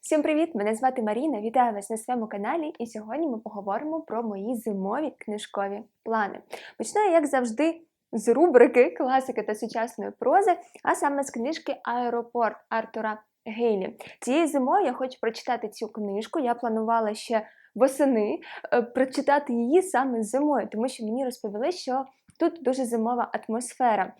Всім привіт! Мене звати Маріна. Вітаю вас на своєму каналі. І сьогодні ми поговоримо про мої зимові книжкові плани. Почну я, як завжди, з рубрики класики та сучасної прози, а саме з книжки Аеропорт Артура Гейлі. Цією зимою я хочу прочитати цю книжку. Я планувала ще восени е, прочитати її саме зимою, тому що мені розповіли, що тут дуже зимова атмосфера.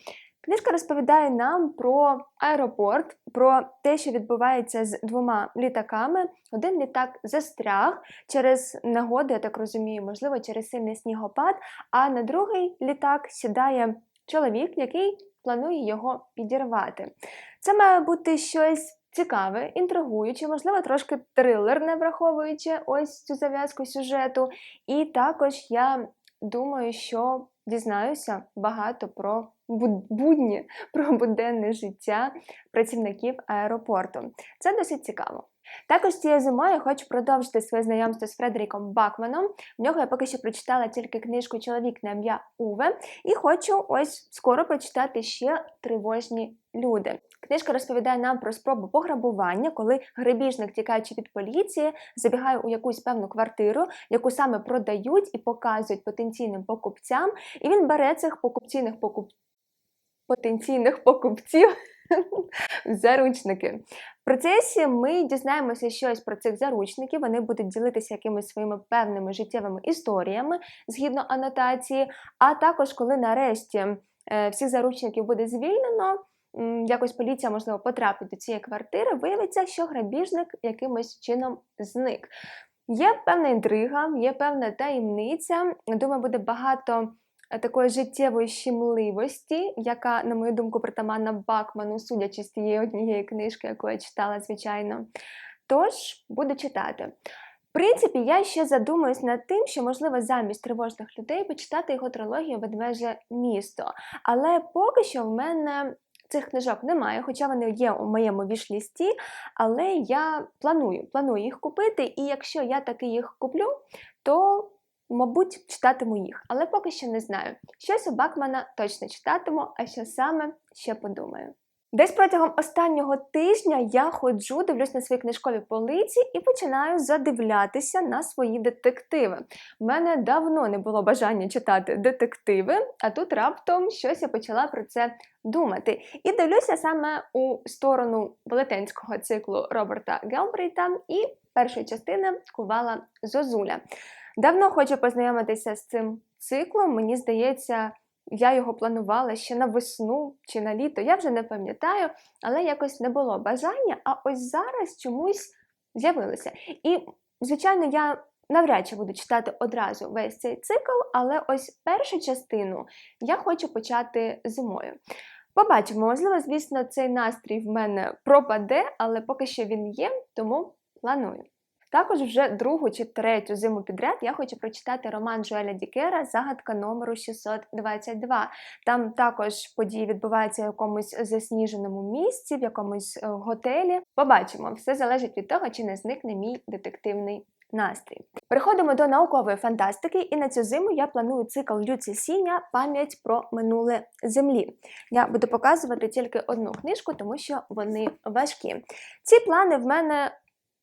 Книжка розповідає нам про аеропорт, про те, що відбувається з двома літаками. Один літак застряг через нагоди, я так розумію, можливо, через сильний снігопад. А на другий літак сідає чоловік, який планує його підірвати. Це має бути щось. Цікаве, інтригуюче, можливо, трошки трилерне, враховуючи ось цю зав'язку сюжету. І також я думаю, що дізнаюся багато про будні, про буденне життя працівників аеропорту. Це досить цікаво. Також цією зимою хочу продовжити своє знайомство з Фредеріком Бакманом. В нього я поки що прочитала тільки книжку Чоловік на ім'я Уве, і хочу ось скоро прочитати ще тривожні люди. Книжка розповідає нам про спробу пограбування, коли грабіжник, тікаючи від поліції, забігає у якусь певну квартиру, яку саме продають і показують потенційним покупцям, і він бере цих покупційних покуп... потенційних покупців заручники. В процесі ми дізнаємося щось про цих заручників. Вони будуть ділитися якимись своїми певними життєвими історіями згідно анотації. А також, коли нарешті е, всіх заручників буде звільнено якось поліція, можливо, потрапить до цієї квартири, виявиться, що грабіжник якимось чином зник. Є певна інтрига, є певна таємниця. Думаю, буде багато такої життєвої щемливості, яка, на мою думку, притаманна Бакману, судячи з тієї однієї книжки, яку я читала, звичайно. Тож, буду читати. В принципі, я ще задумуюсь над тим, що, можливо, замість тривожних людей почитати його трилогію Ведвеже місто. Але поки що в мене Цих книжок немає, хоча вони є у моєму вішлісті, але я планую планую їх купити, і якщо я таки їх куплю, то, мабуть, читатиму їх. Але поки що не знаю. Щось у Бакмана точно читатиму, а що саме ще подумаю. Десь протягом останнього тижня я ходжу, дивлюсь на свої книжкові полиці і починаю задивлятися на свої детективи. У мене давно не було бажання читати детективи, а тут раптом щось я почала про це думати. І дивлюся саме у сторону велетенського циклу Роберта Гелбрейта і першої частини Кувала Зозуля. Давно хочу познайомитися з цим циклом, мені здається. Я його планувала ще на весну чи на літо, я вже не пам'ятаю, але якось не було бажання, а ось зараз чомусь з'явилося. І, звичайно, я навряд чи буду читати одразу весь цей цикл, але ось першу частину я хочу почати зимою. Побачимо, можливо, звісно, цей настрій в мене пропаде, але поки що він є, тому планую. Також вже другу чи третю зиму підряд я хочу прочитати роман Жуеля Дікера Загадка номеру 622. Там також події відбуваються в якомусь засніженому місці, в якомусь е, готелі. Побачимо, все залежить від того, чи не зникне мій детективний. Настрій. Переходимо до наукової фантастики, і на цю зиму я планую цикл Люці Сіня Пам'ять про минуле землі. Я буду показувати тільки одну книжку, тому що вони важкі. Ці плани в мене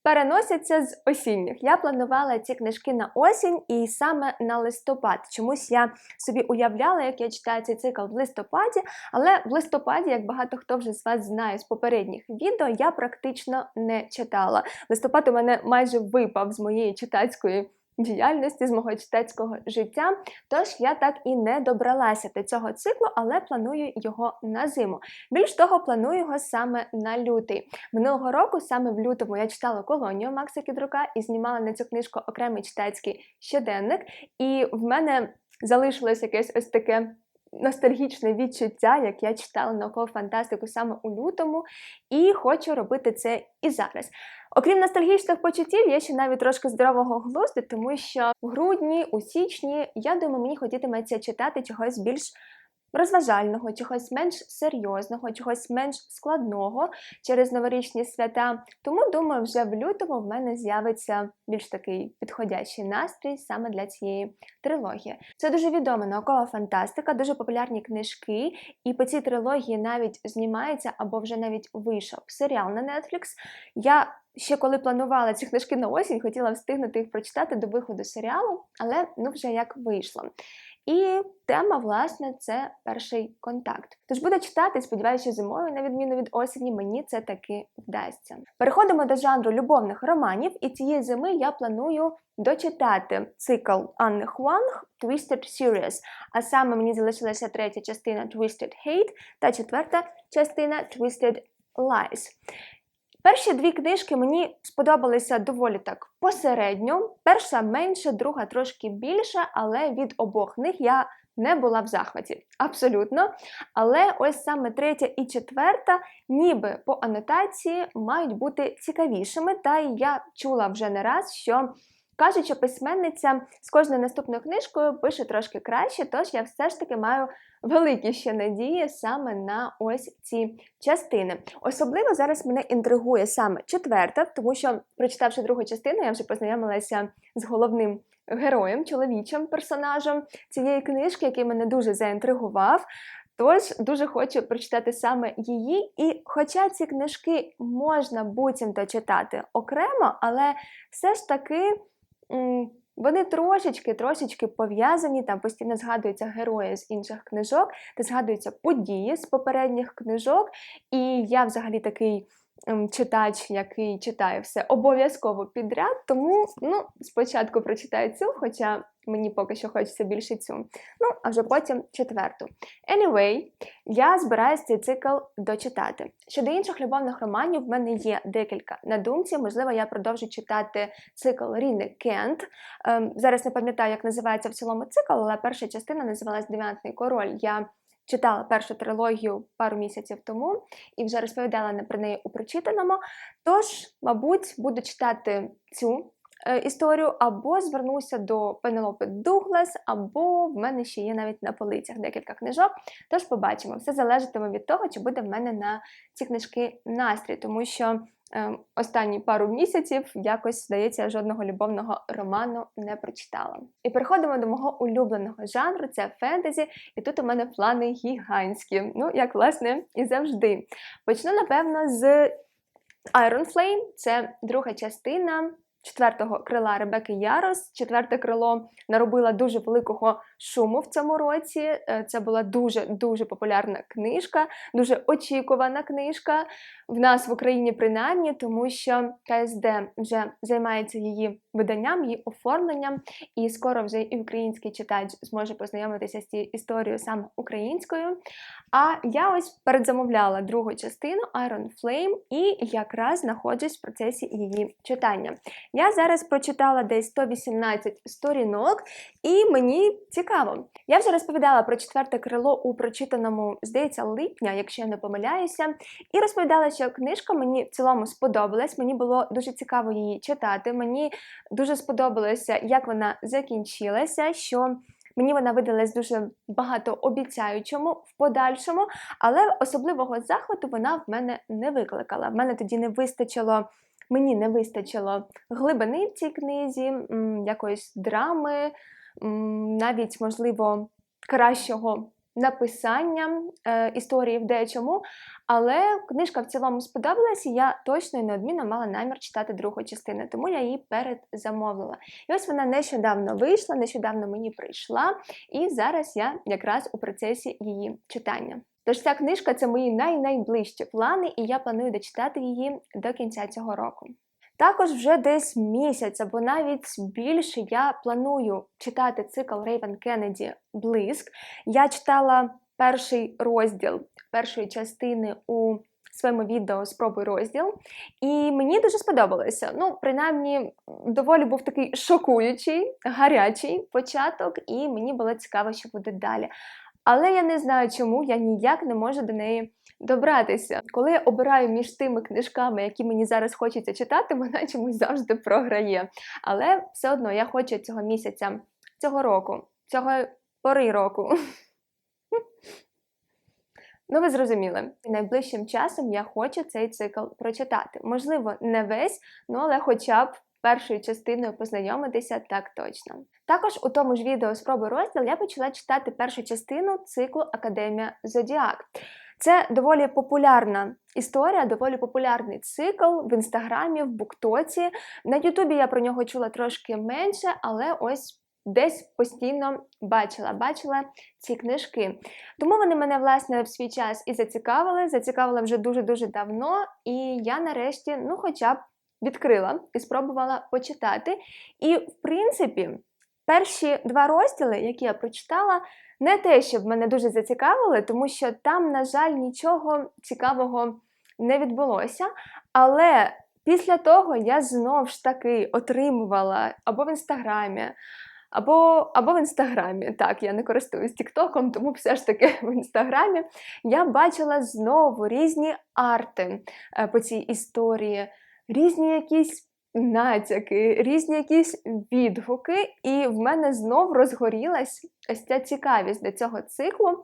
переносяться з осінніх. Я планувала ці книжки на осінь і саме на листопад. Чомусь я собі уявляла, як я читаю цей цикл в листопаді, але в листопаді, як багато хто вже з вас знає з попередніх відео, я практично не читала. Листопад у мене майже випав з моєї читацької діяльності, з мого читацького життя. Тож я так і не добралася до цього циклу, але планую його на зиму. Більш того, планую його саме на лютий. Минулого року, саме в лютому, я читала колонію Макса Кідрука і знімала на цю книжку окремий читацький щоденник. І в мене залишилось якесь ось таке. Ностальгічне відчуття, як я читала наукову фантастику саме у лютому, і хочу робити це і зараз. Окрім ностальгічних почуттів, є ще навіть трошки здорового глузду, тому що в грудні, у січні, я думаю, мені хотітиметься читати чогось більш розважального, чогось менш серйозного, чогось менш складного через новорічні свята. Тому думаю, вже в лютому в мене з'явиться більш такий підходящий настрій саме для цієї трилогії. Це дуже відома наукова фантастика, дуже популярні книжки, і по цій трилогії навіть знімається або вже навіть вийшов серіал на Netflix. Я ще коли планувала ці книжки на осінь, хотіла встигнути їх прочитати до виходу серіалу, але ну вже як вийшло. І тема, власне, це перший контакт. Тож буду читати, сподіваюся, зимою, на відміну від осені, мені це таки вдасться. Переходимо до жанру любовних романів, і цієї зими я планую дочитати цикл Анни Хуанг Twisted Series. А саме мені залишилася третя частина Twisted Hate та четверта частина Twisted Lies. Перші дві книжки мені сподобалися доволі так посередньо. Перша менше, друга трошки більша, але від обох них я не була в захваті. Абсолютно. Але ось саме третя і четверта, ніби по анотації, мають бути цікавішими. Та й я чула вже не раз, що. Кажуть, що письменниця з кожною наступною книжкою пише трошки краще, тож я все ж таки маю великі ще надії саме на ось ці частини. Особливо зараз мене інтригує саме четверта, тому що, прочитавши другу частину, я вже познайомилася з головним героєм, чоловічим персонажем цієї книжки, який мене дуже заінтригував. Тож дуже хочу прочитати саме її. І хоча ці книжки можна буцімто читати окремо, але все ж таки. Вони трошечки трошечки пов'язані, там постійно згадуються герої з інших книжок, та згадуються події з попередніх книжок. І я взагалі такий ем, читач, який читає все обов'язково підряд. Тому ну, спочатку прочитаю цю, хоча мені поки що хочеться більше цю. Ну, а вже потім четверту. Anyway, я збираюся цей цикл дочитати. Щодо інших любовних романів, в мене є декілька на думці. Можливо, я продовжу читати цикл Ріни Кент. Ем, зараз не пам'ятаю, як називається в цілому цикл, але перша частина називалась Дев'ятний король. Я Читала першу трилогію пару місяців тому і вже розповідала про неї у прочитаному. Тож, мабуть, буду читати цю історію, або звернуся до Пенелопи Дуглас, або в мене ще є навіть на полицях декілька книжок. Тож побачимо, все залежатиме від того, чи буде в мене на ці книжки настрій, тому що е, останні пару місяців якось здається, жодного любовного роману не прочитала. І переходимо до мого улюбленого жанру це фентезі, і тут у мене плани гігантські. Ну, як власне і завжди. Почну, напевно, з Iron Flame, це друга частина четвертого крила Ребеки Ярос. Четверте крило наробила дуже великого шуму в цьому році. Е, це була дуже дуже популярна книжка, дуже очікувана книжка в нас в Україні, принаймні, тому що КСД вже займається її виданням, її оформленням, і скоро вже і український читач зможе познайомитися з цією історією саме українською. А я ось передзамовляла другу частину Iron Flame і якраз знаходжусь в процесі її читання. Я зараз прочитала десь 118 сторінок, і мені цікаво. Я вже розповідала про четверте крило у прочитаному, здається, липня, якщо я не помиляюся, і розповідала, що книжка мені в цілому сподобалась. Мені було дуже цікаво її читати. Мені дуже сподобалося, як вона закінчилася. що Мені вона видалась дуже багато обіцяючому в подальшому, але особливого захвату вона в мене не викликала. В мене тоді не вистачило. Мені не вистачило глибини в цій книзі, якоїсь драми, навіть, можливо, кращого написання е, історії в дечому. Але книжка в цілому сподобалась, і я точно і неодмінно мала намір читати другу частину, тому я її передзамовила. І ось вона нещодавно вийшла, нещодавно мені прийшла, і зараз я якраз у процесі її читання. Тож ця книжка це мої най-найближчі плани, і я планую дочитати її до кінця цього року. Також вже десь місяць або навіть більше я планую читати цикл Рейвен Кеннеді Блиск. Я читала перший розділ першої частини у своєму відео спробуй розділ, і мені дуже сподобалося. Ну, принаймні, доволі був такий шокуючий, гарячий початок, і мені було цікаво, що буде далі. Але я не знаю, чому я ніяк не можу до неї добратися. Коли я обираю між тими книжками, які мені зараз хочеться читати, вона чомусь завжди програє. Але все одно я хочу цього місяця, цього року, цього пори року. Ну, ви зрозуміли, найближчим часом я хочу цей цикл прочитати. Можливо, не весь, ну але хоча б першою частиною познайомитися так точно. Також у тому ж відео «Спроби розділ я почала читати першу частину циклу Академія Зодіак. Це доволі популярна історія, доволі популярний цикл в інстаграмі, в Буктоці. На Ютубі я про нього чула трошки менше, але ось. Десь постійно бачила, бачила ці книжки. Тому вони мене, власне, в свій час і зацікавили. Зацікавили вже дуже-дуже давно, і я нарешті, ну, хоча б відкрила і спробувала почитати. І, в принципі, перші два розділи, які я прочитала, не те, щоб мене дуже зацікавили, тому що там, на жаль, нічого цікавого не відбулося. Але після того я знов ж таки отримувала або в інстаграмі. Або або в інстаграмі, так, я не користуюсь Тіктоком, тому все ж таки в інстаграмі я бачила знову різні арти е, по цій історії, різні якісь натяки, різні якісь відгуки, і в мене знов розгорілась ось ця цікавість до цього циклу.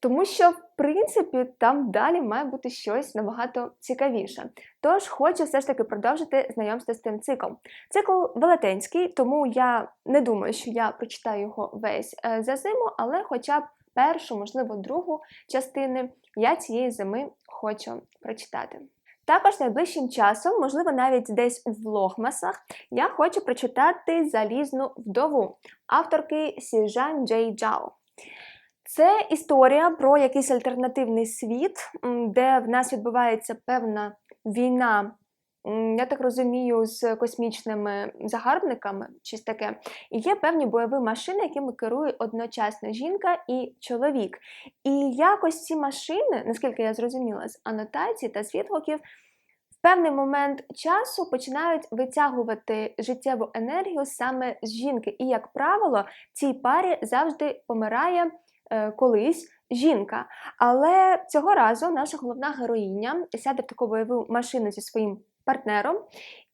Тому що, в принципі, там далі має бути щось набагато цікавіше. Тож хочу все ж таки продовжити знайомство з тим циклом. Цикл велетенський, тому я не думаю, що я прочитаю його весь е, за зиму, але хоча б першу, можливо, другу частини я цієї зими хочу прочитати. Також найближчим часом, можливо, навіть десь у влогмасах, я хочу прочитати Залізну вдову авторки Сіжан Джей Джао. Це історія про якийсь альтернативний світ, де в нас відбувається певна війна, я так розумію, з космічними загарбниками, щось таке. І є певні бойові машини, якими керує одночасно жінка і чоловік. І якось ці машини, наскільки я зрозуміла, з анотацій та з в певний момент часу починають витягувати життєву енергію саме з жінки. І, як правило, цій парі завжди помирає. Е, колись жінка. Але цього разу наша головна героїня сяде в таку бойову машину зі своїм партнером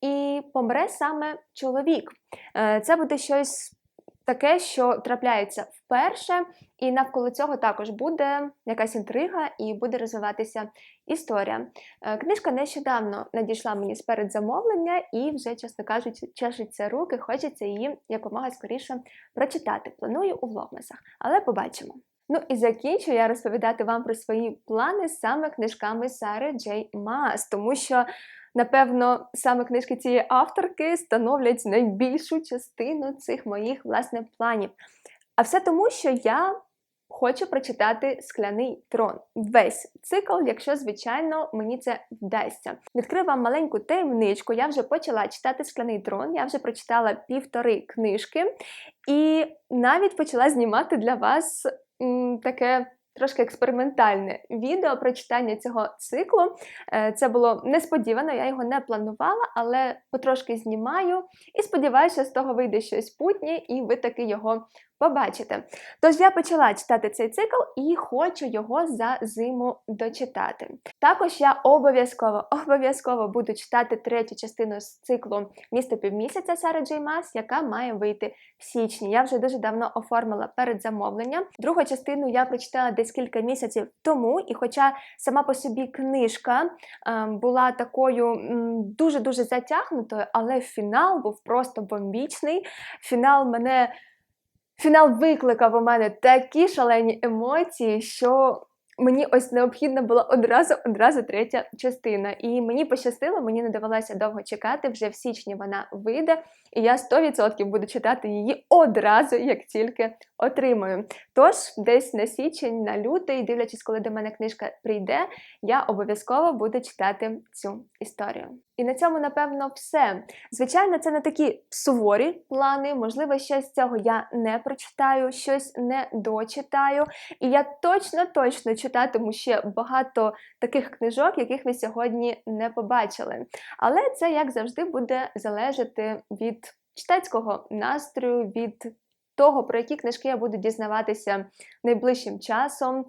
і помре саме чоловік. Е, це буде щось. Таке, що трапляється вперше, і навколо цього також буде якась інтрига і буде розвиватися історія. Е, книжка нещодавно надійшла мені з передзамовлення, і вже, чесно кажучи, чешуться руки, хочеться її якомога скоріше прочитати. Планую у влогмасах, але побачимо. Ну і закінчу я розповідати вам про свої плани саме книжками Сари Джей Мас, тому що. Напевно, саме книжки цієї авторки становлять найбільшу частину цих моїх власне планів. А все тому, що я хочу прочитати скляний трон. Весь цикл, якщо, звичайно, мені це вдасться. Відкрию вам маленьку таємничку. Я вже почала читати скляний трон, я вже прочитала півтори книжки і навіть почала знімати для вас таке. Трошки експериментальне відео про читання цього циклу. Е, це було несподівано, я його не планувала, але потрошки знімаю і сподіваюся, з того вийде щось путнє, і ви таки його побачите. Тож я почала читати цей цикл і хочу його за зиму дочитати. Також я обов'язково обов'язково буду читати третю частину з циклу Місто півмісяця Сари Джей Мас, яка має вийти в січні. Я вже дуже давно оформила передзамовлення. Другу частину я прочитала десь кілька місяців тому, і хоча сама по собі книжка е, була такою дуже-дуже затягнутою, але фінал був просто бомбічний. Фінал мене. Фінал викликав у мене такі шалені емоції, що мені ось необхідна була одразу одразу третя частина. І мені пощастило, мені не довелося довго чекати. Вже в січні вона вийде, і я 100% буду читати її одразу, як тільки отримую. Тож, десь на січень, на лютий, дивлячись, коли до мене книжка прийде, я обов'язково буду читати цю історію. І на цьому, напевно, все. Звичайно, це не такі суворі плани, можливо, щось цього я не прочитаю, щось не дочитаю. І я точно-точно читатиму ще багато таких книжок, яких ви сьогодні не побачили. Але це, як завжди, буде залежати від читацького настрою, від того, про які книжки я буду дізнаватися найближчим часом.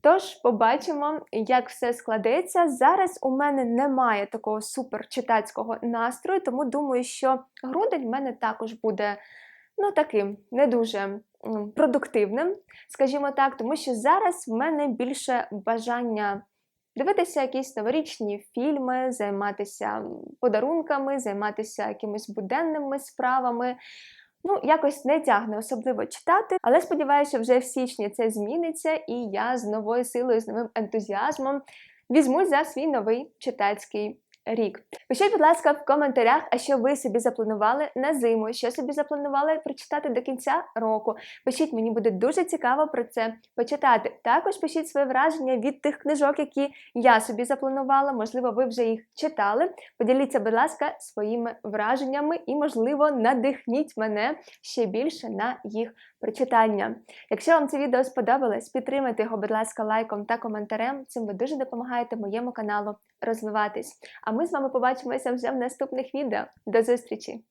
Тож, побачимо, як все складеться. Зараз у мене немає такого суперчитацького настрою, тому думаю, що грудень в мене також буде ну, таким не дуже продуктивним, скажімо так, тому що зараз в мене більше бажання дивитися якісь новорічні фільми, займатися подарунками, займатися якимись буденними справами. Ну, якось не тягне особливо читати, але сподіваюся, вже в січні це зміниться, і я з новою силою, з новим ентузіазмом візьмусь за свій новий читацький рік. Пишіть, будь ласка, в коментарях, а що ви собі запланували на зиму, що собі запланували прочитати до кінця року. Пишіть, мені буде дуже цікаво про це почитати. Також пишіть своє враження від тих книжок, які я собі запланувала. Можливо, ви вже їх читали. Поділіться, будь ласка, своїми враженнями і, можливо, надихніть мене ще більше на їх прочитання. Якщо вам це відео сподобалось, підтримайте його, будь ласка, лайком та коментарем. Цим ви дуже допомагаєте моєму каналу розвиватись. А ми з вами побачимося вже в наступних відео. До зустрічі!